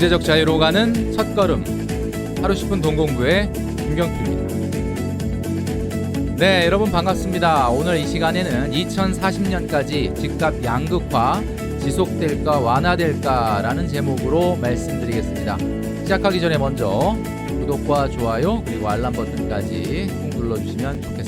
경제적 자유로 가는 첫걸음 하루 10분 동공부의 김경수입니다. 네, 여러분 반갑습니다. 오늘 이 시간에는 2040년까지 집값 양극화 지속될까 완화될까라는 제목으로 말씀드리겠습니다. 시작하기 전에 먼저 구독과 좋아요 그리고 알람 버튼까지 꼭 눌러주시면 좋겠습니다.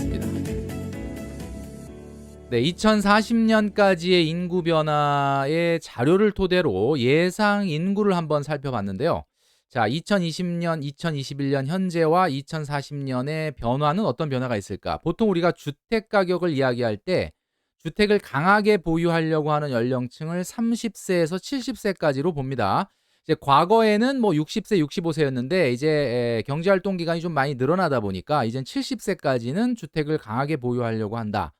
네, 2040년까지의 인구 변화의 자료를 토대로 예상 인구를 한번 살펴봤는데요. 자, 2020년, 2021년 현재와 2040년의 변화는 어떤 변화가 있을까? 보통 우리가 주택 가격을 이야기할 때 주택을 강하게 보유하려고 하는 연령층을 30세에서 70세까지로 봅니다. 이제 과거에는 뭐 60세, 65세였는데 이제 경제 활동 기간이 좀 많이 늘어나다 보니까 이젠 70세까지는 주택을 강하게 보유하려고 한다.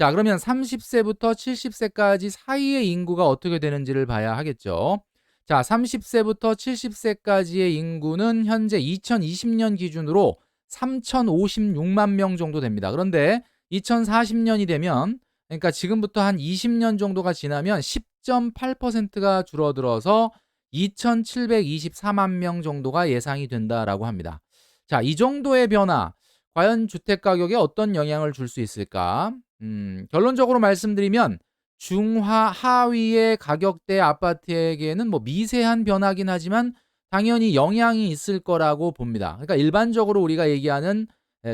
자, 그러면 30세부터 70세까지 사이의 인구가 어떻게 되는지를 봐야 하겠죠. 자, 30세부터 70세까지의 인구는 현재 2020년 기준으로 3,056만 명 정도 됩니다. 그런데 2040년이 되면 그러니까 지금부터 한 20년 정도가 지나면 10.8%가 줄어들어서 2,724만 명 정도가 예상이 된다라고 합니다. 자, 이 정도의 변화 과연 주택 가격에 어떤 영향을 줄 수 있을까? 음, 결론적으로 말씀드리면 중하 하위의 가격대 아파트에게는 뭐 미세한 변화긴 하지만 당연히 영향이 있을 거라고 봅니다. 그러니까 일반적으로 우리가 얘기하는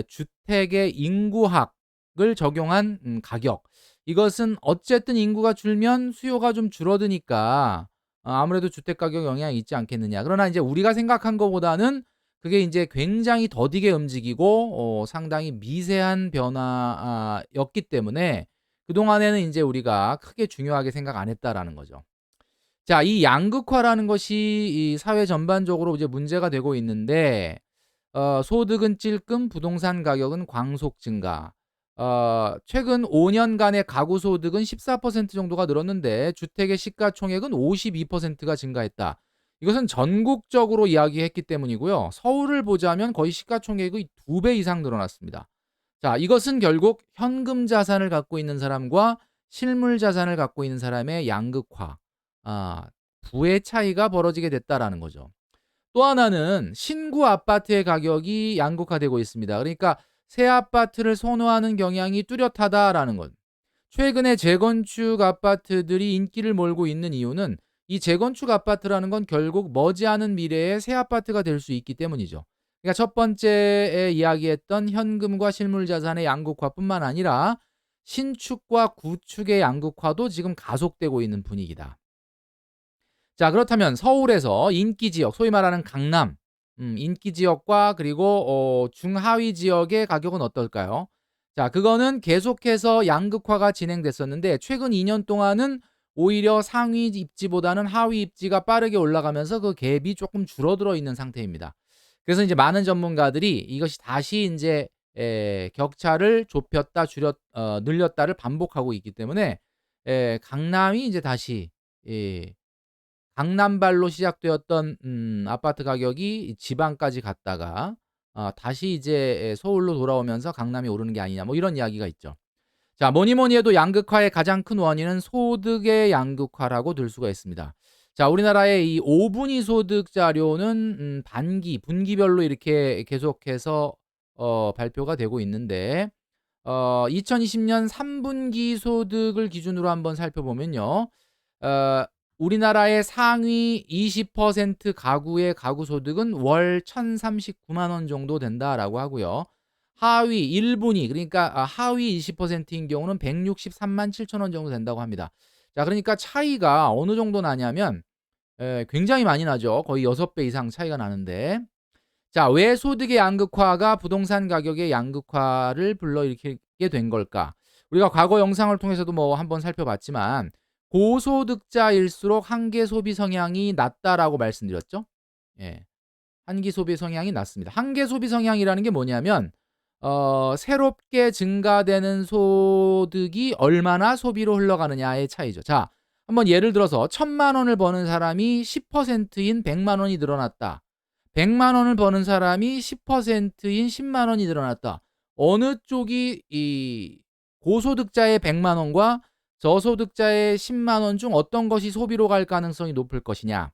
주택의 인구학을 적용한 음, 가격. 이것은 어쨌든 인구가 줄면 수요가 좀 줄어드니까 어, 아무래도 주택 가격 영향이 있지 않겠느냐. 그러나 이제 우리가 생각한 것보다는 그게 이제 굉장히 더디게 움직이고 어, 상당히 미세한 변화였기 때문에 그동안에는 이제 우리가 크게 중요하게 생각 안 했다라는 거죠. 자, 이 양극화라는 것이 이 사회 전반적으로 이제 문제가 되고 있는데 어, 소득은 찔끔 부동산 가격은 광속 증가. 어, 최근 5년간의 가구 소득은 14% 정도가 늘었는데 주택의 시가총액은 52%가 증가했다. 이것은 전국적으로 이야기했기 때문이고요. 서울을 보자면 거의 시가총액의 두 배 이상 늘어났습니다. 자, 이것은 결국 현금 자산을 갖고 있는 사람과 실물 자산을 갖고 있는 사람의 양극화, 아, 부의 차이가 벌어지게 됐다라는 거죠. 또 하나는 신구 아파트의 가격이 양극화되고 있습니다. 그러니까 새 아파트를 선호하는 경향이 뚜렷하다라는 것. 최근에 재건축 아파트들이 인기를 몰고 있는 이유는 이 재건축 아파트라는 건 결국 머지않은 미래에 새 아파트가 될 수 있기 때문이죠. 그러니까 첫 번째에 이야기했던 현금과 실물 자산의 양극화뿐만 아니라 신축과 구축의 양극화도 지금 가속되고 있는 분위기다. 자, 그렇다면 서울에서 인기 지역, 소위 말하는 강남, 음, 인기 지역과 그리고 어, 중하위 지역의 가격은 어떨까요? 자, 그거는 계속해서 양극화가 진행됐었는데 최근 2년 동안은 오히려 상위 입지보다는 하위 입지가 빠르게 올라가면서 그 갭이 조금 줄어들어 있는 상태입니다. 그래서 이제 많은 전문가들이 이것이 다시 이제 에, 격차를 좁혔다 줄였 어, 늘렸다를 반복하고 있기 때문에 에, 강남이 이제 다시 예, 강남발로 시작되었던 음, 아파트 가격이 지방까지 갔다가 어, 다시 이제 서울로 돌아오면서 강남이 오르는 게 아니냐 뭐 이런 이야기가 있죠. 자, 뭐니 뭐니 해도 양극화의 가장 큰 원인은 소득의 양극화라고 들 수가 있습니다. 자, 우리나라의 이 5분위 소득 자료는 음, 반기, 분기별로 이렇게 계속해서 어, 발표가 되고 있는데 어, 2020년 3분기 소득을 기준으로 한번 살펴보면요. 어, 우리나라의 상위 20% 가구의 가구 소득은 월 1,039만 원 정도 된다라고 하고요. 하위 1분위 그러니까 아, 하위 20%인 경우는 163만 7천 원 정도 된다고 합니다. 자, 그러니까 차이가 어느 정도 나냐면 에, 굉장히 많이 나죠. 거의 6배 이상 차이가 나는데 자, 왜 소득의 양극화가 부동산 가격의 양극화를 불러일으키게 된 걸까? 우리가 과거 영상을 통해서도 뭐 한번 살펴봤지만 고소득자일수록 한계 소비 성향이 낮다라고 말씀드렸죠. 예. 한기 소비 성향이 낮습니다. 한계 소비 성향이라는 게 뭐냐면 어, 새롭게 증가되는 소득이 얼마나 소비로 흘러가느냐의 차이죠. 자, 한번 예를 들어서 천만 원을 버는 사람이 10%인 100만 원이 늘어났다. 100만 원을 버는 사람이 10%인 10만 원이 늘어났다. 어느 쪽이 이 고소득자의 100만 원과 저소득자의 10만 원 중 어떤 것이 소비로 갈 가능성이 높을 것이냐?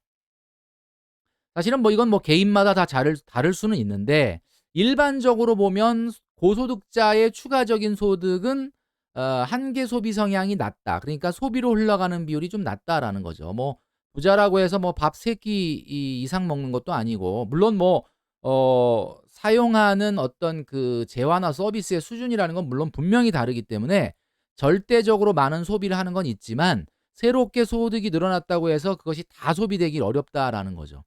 사실은 뭐 이건 뭐 개인마다 다 다를, 다를 수는 있는데 일반적으로 보면 고소득자의 추가적인 소득은 어, 한계 소비 성향이 낮다. 그러니까 소비로 흘러가는 비율이 좀 낮다라는 거죠. 뭐 부자라고 해서 뭐 밥 세 끼 이상 먹는 것도 아니고 물론 뭐 어, 사용하는 어떤 그 재화나 서비스의 수준이라는 건 물론 분명히 다르기 때문에 절대적으로 많은 소비를 하는 건 있지만 새롭게 소득이 늘어났다고 해서 그것이 다 소비되기 어렵다라는 거죠.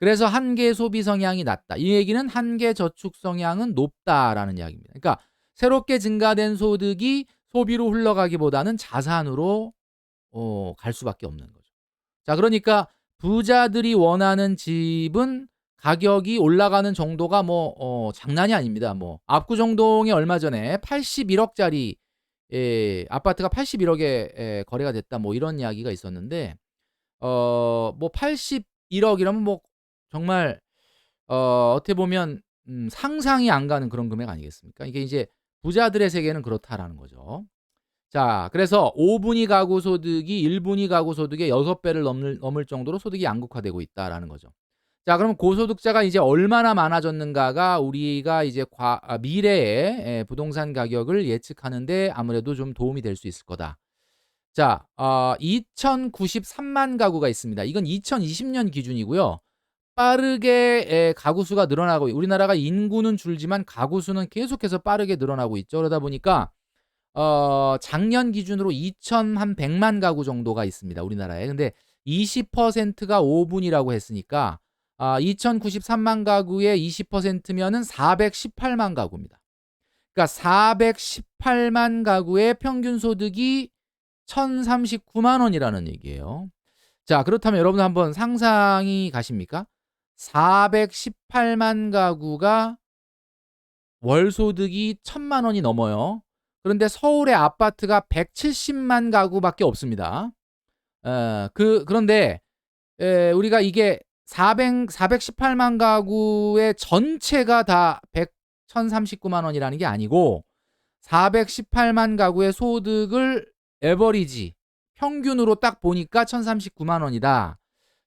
그래서 한계 소비 성향이 낮다. 이 얘기는 한계 저축 성향은 높다라는 이야기입니다. 그러니까 새롭게 증가된 소득이 소비로 흘러가기보다는 자산으로 어, 갈 수밖에 없는 거죠. 자, 그러니까 부자들이 원하는 집은 가격이 올라가는 정도가 뭐 어, 장난이 아닙니다. 뭐 압구정동에 얼마 전에 81억짜리 예, 아파트가 81억에 예, 거래가 됐다. 뭐 이런 이야기가 있었는데 어, 뭐 81억이라면 뭐 정말 어, 어떻게 보면 음, 상상이 안 가는 그런 금액 아니겠습니까? 이게 이제 부자들의 세계는 그렇다라는 거죠. 자, 그래서 5분위 가구 소득이 1분위 가구 소득의 6배를 넘을, 넘을 정도로 소득이 양극화되고 있다라는 거죠. 자, 그럼 고소득자가 이제 얼마나 많아졌는가가 우리가 이제 과, 아, 미래의 예, 부동산 가격을 예측하는데 아무래도 좀 도움이 될 수 있을 거다. 자, 어, 2093만 가구가 있습니다. 이건 2020년 기준이고요. 빠르게 예, 가구 수가 늘어나고 우리나라가 인구는 줄지만 가구 수는 계속해서 빠르게 늘어나고 있죠. 그러다 보니까 어, 작년 기준으로 2,100만 가구 정도가 있습니다. 우리나라에. 근데 20%가 5분이라고 했으니까 아, 2,093만 가구의 20%면은 418만 가구입니다. 그러니까 418만 가구의 평균 소득이 1,039만 원이라는 얘기예요. 자, 그렇다면 여러분 한번 상상이 가십니까? 418만 가구가 월 소득이 1,000만 원이 넘어요. 그런데 서울의 아파트가 170만 가구밖에 없습니다. 어, 그 그런데 에, 우리가 이게 400, 418만 가구의 전체가 다 100, 1039만 원이라는 게 아니고 418만 가구의 소득을 에버리지 평균으로 딱 보니까 1039만 원이다.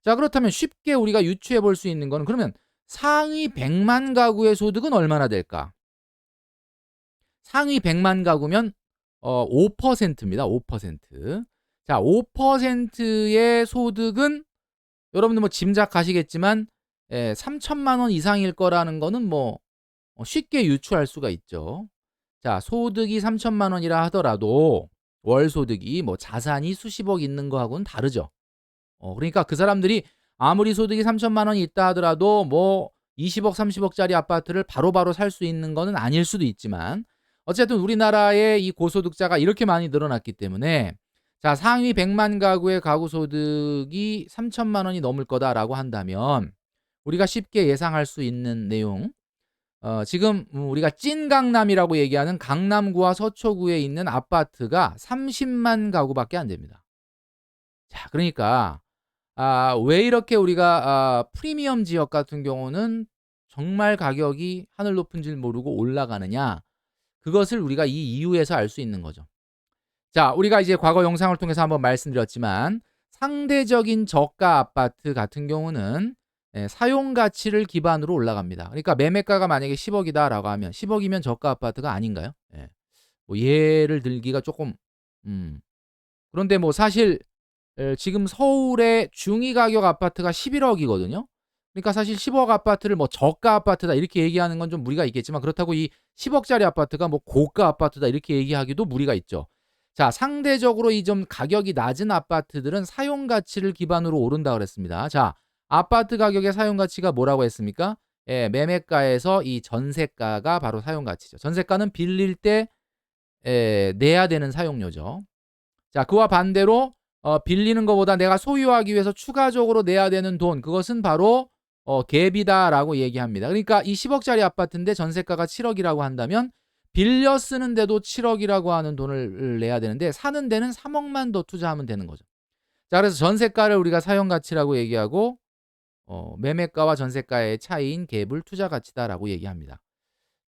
자, 그렇다면 쉽게 우리가 유추해 볼 수 있는 거는 그러면 상위 100만 가구의 소득은 얼마나 될까? 상위 100만 가구면 어 5%입니다. 5%. 자, 5%의 소득은 여러분들 뭐 짐작하시겠지만 예, 3천만 원 이상일 거라는 거는 뭐 어, 쉽게 유추할 수가 있죠. 자, 소득이 3천만 원이라 하더라도 월 소득이 뭐 자산이 수십억 있는 거하고는 다르죠. 어, 그러니까 그 사람들이 아무리 소득이 3천만 원이 있다 하더라도 뭐 20억, 30억짜리 아파트를 바로바로 살 수 있는 거는 아닐 수도 있지만 어쨌든 우리나라의 이 고소득자가 이렇게 많이 늘어났기 때문에 자, 상위 100만 가구의 가구 소득이 3천만 원이 넘을 거다라고 한다면 우리가 쉽게 예상할 수 있는 내용 어, 지금 우리가 찐 강남이라고 얘기하는 강남구와 서초구에 있는 아파트가 30만 가구밖에 안 됩니다. 자, 그러니까 아, 왜 이렇게 우리가 아, 프리미엄 지역 같은 경우는 정말 가격이 하늘 높은 줄 모르고 올라가느냐? 그것을 우리가 이 이유에서 알 수 있는 거죠. 자, 우리가 이제 과거 영상을 통해서 한번 말씀드렸지만 상대적인 저가 아파트 같은 경우는 예, 사용 가치를 기반으로 올라갑니다. 그러니까 매매가가 만약에 10억이다라고 하면 10억이면 저가 아파트가 아닌가요? 예. 뭐 예를 들기가 조금 음. 그런데 뭐 사실 에, 지금 서울의 중위 가격 아파트가 11억이거든요. 그러니까 사실 10억 아파트를 뭐 저가 아파트다 이렇게 얘기하는 건 좀 무리가 있겠지만 그렇다고 이 10억짜리 아파트가 뭐 고가 아파트다 이렇게 얘기하기도 무리가 있죠. 자, 상대적으로 이 좀 가격이 낮은 아파트들은 사용 가치를 기반으로 오른다 그랬습니다. 자, 아파트 가격의 사용 가치가 뭐라고 했습니까? 예, 매매가에서 이 전세가가 바로 사용 가치죠. 전세가는 빌릴 때 예, 내야 되는 사용료죠. 자, 그와 반대로 어, 빌리는 것보다 내가 소유하기 위해서 추가적으로 내야 되는 돈, 그것은 바로 어, 갭이다라고 얘기합니다. 그러니까 이 10억짜리 아파트인데 전세가가 7억이라고 한다면 빌려 쓰는데도 7억이라고 하는 돈을 내야 되는데 사는 데는 3억만 더 투자하면 되는 거죠. 자, 그래서 전세가를 우리가 사용 가치라고 얘기하고 어, 매매가와 전세가의 차이인 갭을 투자 가치다라고 얘기합니다.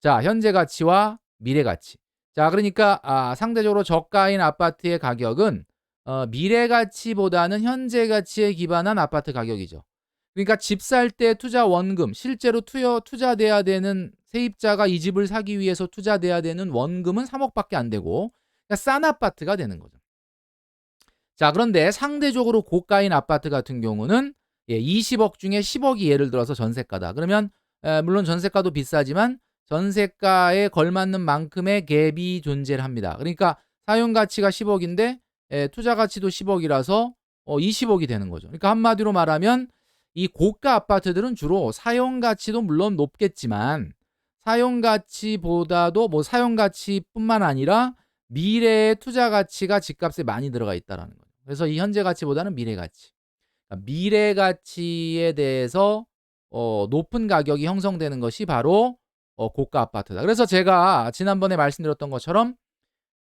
자, 현재 가치와 미래 가치. 자, 그러니까 아, 상대적으로 저가인 아파트의 가격은 어, 미래 가치보다는 현재 가치에 기반한 아파트 가격이죠. 그러니까 집 살 때 투자 원금, 실제로 투여 투자돼야 되는 세입자가 이 집을 사기 위해서 투자돼야 되는 원금은 3억밖에 안 되고 그러니까 싼 아파트가 되는 거죠. 자, 그런데 상대적으로 고가인 아파트 같은 경우는 예, 20억 중에 10억이 예를 들어서 전세가다. 그러면 에, 물론 전세가도 비싸지만 전세가에 걸맞는 만큼의 갭이 존재를 합니다. 그러니까 사용 가치가 10억인데 에, 투자 가치도 10억이라서 어, 20억이 되는 거죠. 그러니까 한마디로 말하면 이 고가 아파트들은 주로 사용 가치도 물론 높겠지만 사용 가치보다도 뭐 사용 가치뿐만 아니라 미래의 투자 가치가 집값에 많이 들어가 있다라는 거죠. 그래서 이 현재 가치보다는 미래 가치. 그러니까 미래 가치에 대해서 어, 높은 가격이 형성되는 것이 바로 어, 고가 아파트다. 그래서 제가 지난번에 말씀드렸던 것처럼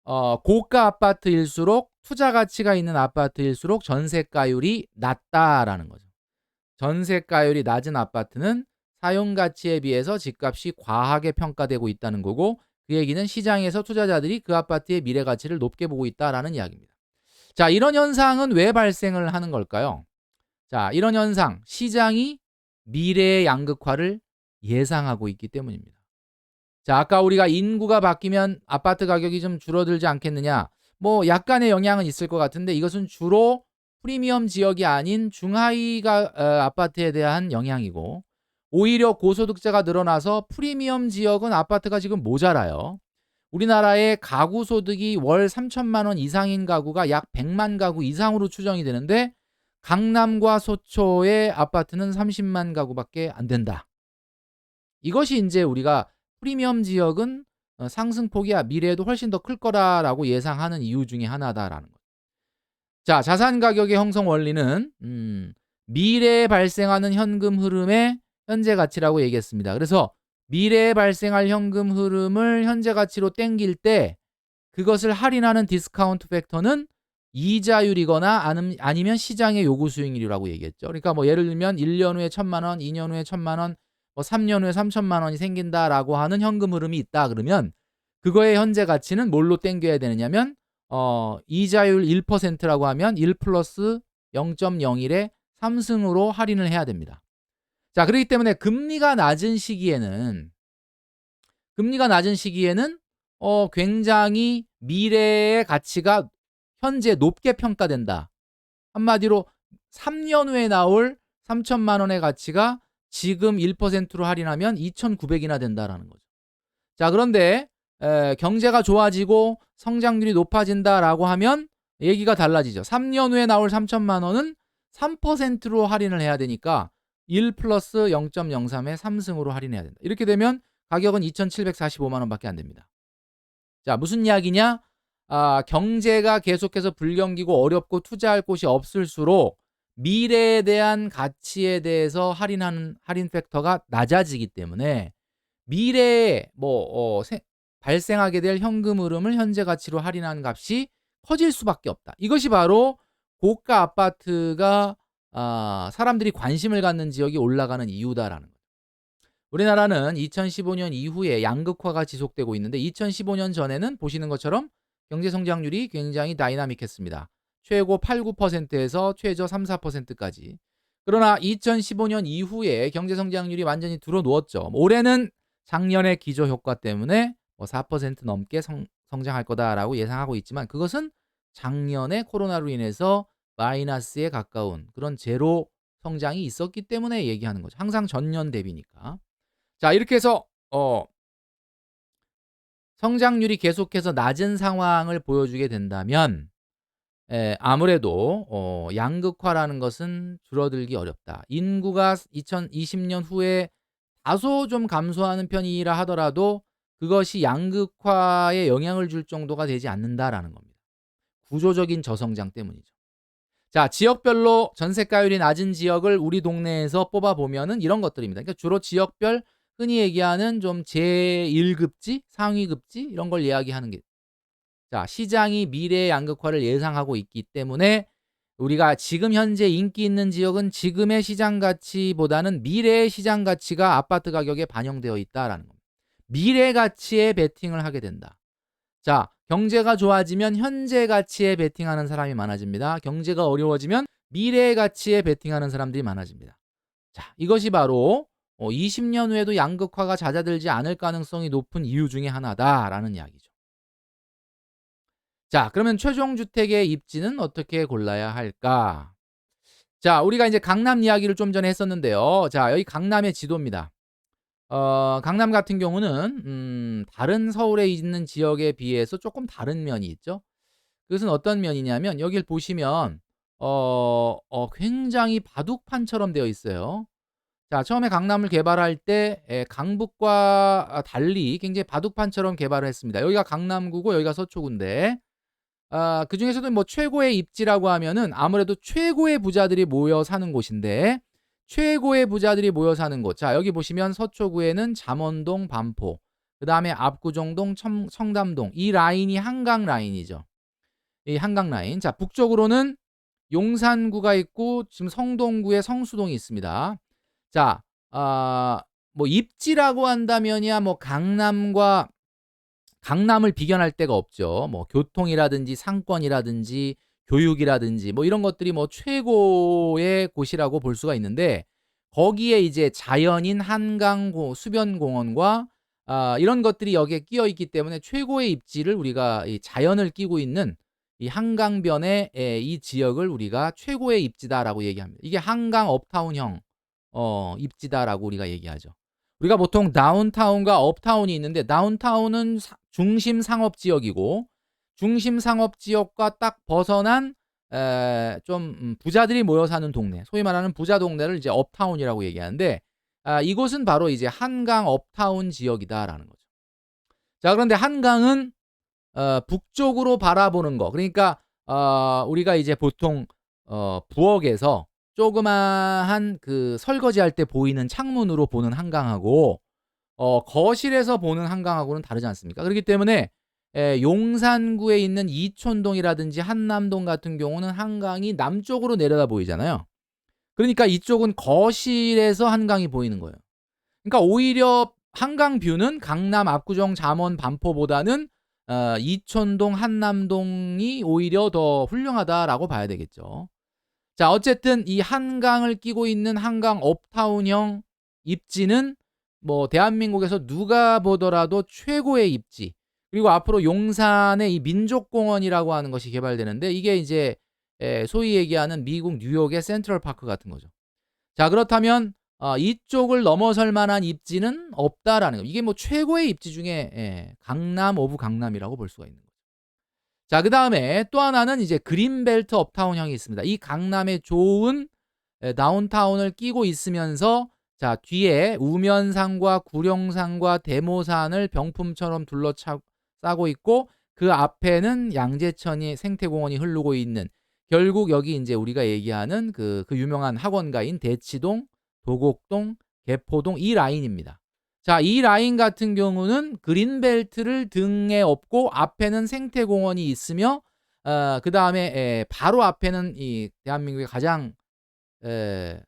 어, 고가 아파트일수록 투자 가치가 있는 아파트일수록 전세가율이 낮다라는 거죠. 전세가율이 낮은 아파트는 사용 가치에 비해서 집값이 과하게 평가되고 있다는 거고 그 얘기는 시장에서 투자자들이 그 아파트의 미래 가치를 높게 보고 있다라는 이야기입니다. 자, 이런 현상은 왜 발생을 하는 걸까요? 자, 이런 현상, 시장이 미래의 양극화를 예상하고 있기 때문입니다. 자, 아까 우리가 인구가 바뀌면 아파트 가격이 좀 줄어들지 않겠느냐? 뭐 약간의 영향은 있을 것 같은데 이것은 주로 프리미엄 지역이 아닌 중하위가 어, 아파트에 대한 영향이고 오히려 고소득자가 늘어나서 프리미엄 지역은 아파트가 지금 모자라요. 우리나라의 가구 소득이 월 3천만 원 이상인 가구가 약 100만 가구 이상으로 추정이 되는데 강남과 소초의 아파트는 30만 가구밖에 안 된다. 이것이 이제 우리가 프리미엄 지역은 어, 상승폭이 미래에도 훨씬 더 클 거라라고 예상하는 이유 중에 하나다라는 것. 자, 자산 가격의 형성 원리는 음, 미래에 발생하는 현금 흐름의 현재 가치라고 얘기했습니다. 그래서 미래에 발생할 현금 흐름을 현재 가치로 땡길 때 그것을 할인하는 디스카운트 팩터는 이자율이거나 아니면 시장의 요구 수익률이라고 얘기했죠. 그러니까 뭐 예를 들면 1년 후에 1000만 원, 2년 후에 1000만 원, 뭐 3년 후에 3천만 원이 생긴다라고 하는 현금 흐름이 있다 그러면 그거의 현재 가치는 뭘로 땡겨야 되느냐면 어, 이자율 1%라고 하면 1 플러스 0.01의 3승으로 할인을 해야 됩니다. 자, 그렇기 때문에 금리가 낮은 시기에는 금리가 낮은 시기에는 어, 굉장히 미래의 가치가 현재 높게 평가된다. 한마디로 3년 후에 나올 3천만 원의 가치가 지금 1%로 할인하면 2,900이나 된다라는 거죠. 자, 그런데 에, 경제가 좋아지고 성장률이 높아진다라고 하면 얘기가 달라지죠. 3년 후에 나올 3천만 원은 3%로 할인을 해야 되니까 1 플러스 0.03의 3승으로 할인해야 된다. 이렇게 되면 가격은 2,745만 원밖에 안 됩니다. 자, 무슨 이야기냐? 아, 경제가 계속해서 불경기고 어렵고 투자할 곳이 없을수록 미래에 대한 가치에 대해서 할인하는 할인 팩터가 낮아지기 때문에 미래에 뭐 어, 세, 발생하게 될 현금 흐름을 현재 가치로 할인한 값이 커질 수밖에 없다. 이것이 바로 고가 아파트가 아, 사람들이 관심을 갖는 지역이 올라가는 이유다라는 거죠. 우리나라는 2015년 이후에 양극화가 지속되고 있는데 2015년 전에는 보시는 것처럼 경제 성장률이 굉장히 다이나믹했습니다. 최고 8, 9%에서 최저 3, 4%까지. 그러나 2015년 이후에 경제 성장률이 완전히 들어누웠죠. 올해는 작년의 기저 효과 때문에 뭐 4% 넘게 성, 성장할 거다라고 예상하고 있지만 그것은 작년에 코로나로 인해서 마이너스에 가까운 그런 제로 성장이 있었기 때문에 얘기하는 거죠. 항상 전년 대비니까. 자, 이렇게 해서 어 성장률이 계속해서 낮은 상황을 보여주게 된다면 에, 아무래도 어, 양극화라는 것은 줄어들기 어렵다. 인구가 2020년 후에 다소 좀 감소하는 편이라 하더라도 그것이 양극화에 영향을 줄 정도가 되지 않는다라는 겁니다. 구조적인 저성장 때문이죠. 자, 지역별로 전세가율이 낮은 지역을 우리 동네에서 뽑아 보면은 이런 것들입니다. 그러니까 주로 지역별 흔히 얘기하는 좀 제1급지, 상위급지 이런 걸 이야기하는 게 자, 시장이 미래의 양극화를 예상하고 있기 때문에 우리가 지금 현재 인기 있는 지역은 지금의 시장 가치보다는 미래의 시장 가치가 아파트 가격에 반영되어 있다라는 겁니다. 미래 가치에 베팅을 하게 된다. 자, 경제가 좋아지면 현재 가치에 베팅하는 사람이 많아집니다. 경제가 어려워지면 미래 가치에 베팅하는 사람들이 많아집니다. 자, 이것이 바로 어 20년 후에도 양극화가 잦아들지 않을 가능성이 높은 이유 중에 하나다라는 이야기죠. 자, 그러면 최종 주택의 입지는 어떻게 골라야 할까? 자, 우리가 이제 강남 이야기를 좀 전에 했었는데요. 자, 여기 강남의 지도입니다. 어 강남 같은 경우는 음 다른 서울에 있는 지역에 비해서 조금 다른 면이 있죠. 그것은 어떤 면이냐면 여길 보시면 어 어 굉장히 바둑판처럼 되어 있어요. 자 처음에 강남을 개발할 때예 강북과 아 달리 굉장히 바둑판처럼 개발을 했습니다. 여기가 강남구고 여기가 서초구인데 아 그 중에서도 뭐 최고의 입지라고 하면은 아무래도 최고의 부자들이 모여 사는 곳인데 최고의 부자들이 모여 사는 곳. 자, 여기 보시면 서초구에는 잠원동, 반포, 그다음에 압구정동, 청, 청담동. 이 라인이 한강 라인이죠. 이 한강 라인. 자, 북쪽으로는 용산구가 있고 지금 성동구에 성수동이 있습니다. 자, 아, 뭐 입지라고 한다면이야 뭐 강남과 강남을 비견할 데가 없죠. 뭐 교통이라든지 상권이라든지 교육이라든지 뭐 이런 것들이 뭐 최고의 곳이라고 볼 수가 있는데 거기에 이제 자연인 한강 수변 공원과 아, 이런 것들이 여기에 끼어 있기 때문에 최고의 입지를 우리가 이 자연을 끼고 있는 이 한강변의 에, 이 지역을 우리가 최고의 입지다라고 얘기합니다. 이게 한강 업타운형 어, 입지다라고 우리가 얘기하죠. 우리가 보통 다운타운과 업타운이 있는데 다운타운은 사, 중심 상업 지역이고 중심 상업 지역과 딱 벗어난 에, 좀 음, 부자들이 모여 사는 동네, 소위 말하는 부자 동네를 이제 업타운이라고 얘기하는데 아, 이곳은 바로 이제 한강 업타운 지역이다라는 거죠. 자, 그런데 한강은 어, 북쪽으로 바라보는 거. 그러니까 어, 우리가 이제 보통 어, 부엌에서 조그마한 그 설거지할 때 보이는 창문으로 보는 한강하고 어, 거실에서 보는 한강하고는 다르지 않습니까? 그렇기 때문에 에, 용산구에 있는 이촌동이라든지 한남동 같은 경우는 한강이 남쪽으로 내려다 보이잖아요. 그러니까 이쪽은 거실에서 한강이 보이는 거예요. 그러니까 오히려 한강 뷰는 강남, 압구정, 잠원, 반포보다는 어, 이촌동, 한남동이 오히려 더 훌륭하다라고 봐야 되겠죠. 자, 어쨌든 이 한강을 끼고 있는 한강 업타운형 입지는 뭐 대한민국에서 누가 보더라도 최고의 입지. 그리고 앞으로 용산에 이 민족공원이라고 하는 것이 개발되는데 이게 이제 소위 얘기하는 미국 뉴욕의 센트럴 파크 같은 거죠. 자 그렇다면 어, 이쪽을 넘어설 만한 입지는 없다라는 거. 이게 뭐 최고의 입지 중에 예, 강남 오브 강남이라고 볼 수가 있는 거죠. 자, 그 다음에 또 하나는 이제 그린벨트 업타운형이 있습니다. 이 강남의 좋은 예, 다운타운을 끼고 있으면서 자 뒤에 우면산과 구룡산과 대모산을 병품처럼 둘러차 싸고 있고 그 앞에는 양재천이 생태공원이 흐르고 있는 결국 여기 이제 우리가 얘기하는 그, 그 유명한 학원가인 대치동, 도곡동, 개포동 이 라인입니다. 자, 이 라인 같은 경우는 그린벨트를 등에 업고 앞에는 생태공원이 있으며 어, 그 다음에 바로 앞에는 이 대한민국의 가장 에,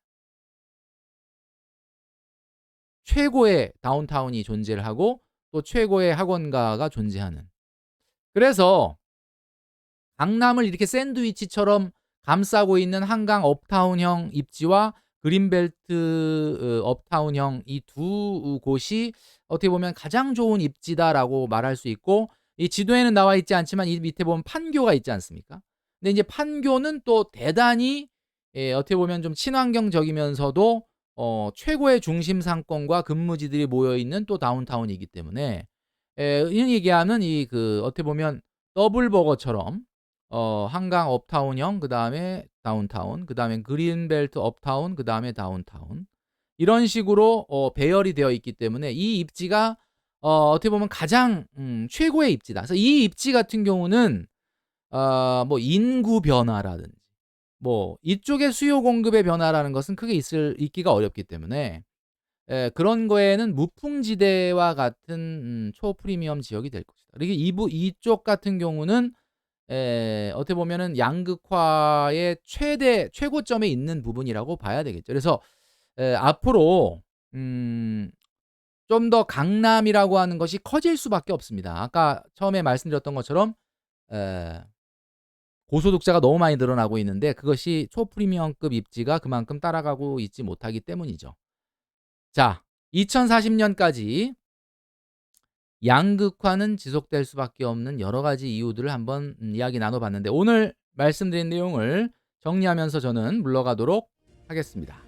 최고의 다운타운이 존재를 하고 또 최고의 학원가가 존재하는. 그래서 강남을 이렇게 샌드위치처럼 감싸고 있는 한강 업타운형 입지와 그린벨트 어, 업타운형 이 두 곳이 어떻게 보면 가장 좋은 입지다라고 말할 수 있고 이 지도에는 나와 있지 않지만 이 밑에 보면 판교가 있지 않습니까? 근데 이제 판교는 또 대단히 예, 어떻게 보면 좀 친환경적이면서도 어, 최고의 중심 상권과 근무지들이 모여 있는 또 다운타운이기 때문에 에, 이런 얘기하는 이 그 어떻게 보면 더블버거처럼 어, 한강 업타운형 그 다음에 다운타운 그 다음에 그린벨트 업타운 그 다음에 다운타운 이런 식으로 어, 배열이 되어 있기 때문에 이 입지가 어, 어떻게 보면 가장 음, 최고의 입지다. 그래서 이 입지 같은 경우는 어, 뭐 인구 변화라든지 뭐 이쪽의 수요 공급의 변화라는 것은 크게 있을 있기가 어렵기 때문에 에, 그런 거에는 무풍지대와 같은 음, 초프리미엄 지역이 될 것이다. 그리고 이부 이쪽 같은 경우는 에, 어떻게 보면은 양극화의 최대 최고점에 있는 부분이라고 봐야 되겠죠. 그래서 에, 앞으로 음, 좀 더 강남이라고 하는 것이 커질 수밖에 없습니다. 아까 처음에 말씀드렸던 것처럼 에, 고소득자가 너무 많이 늘어나고 있는데 그것이 초프리미엄급 입지가 그만큼 따라가고 있지 못하기 때문이죠. 자, 2040년까지 양극화는 지속될 수밖에 없는 여러 가지 이유들을 한번 음, 이야기 나눠봤는데 오늘 말씀드린 내용을 정리하면서 저는 물러가도록 하겠습니다.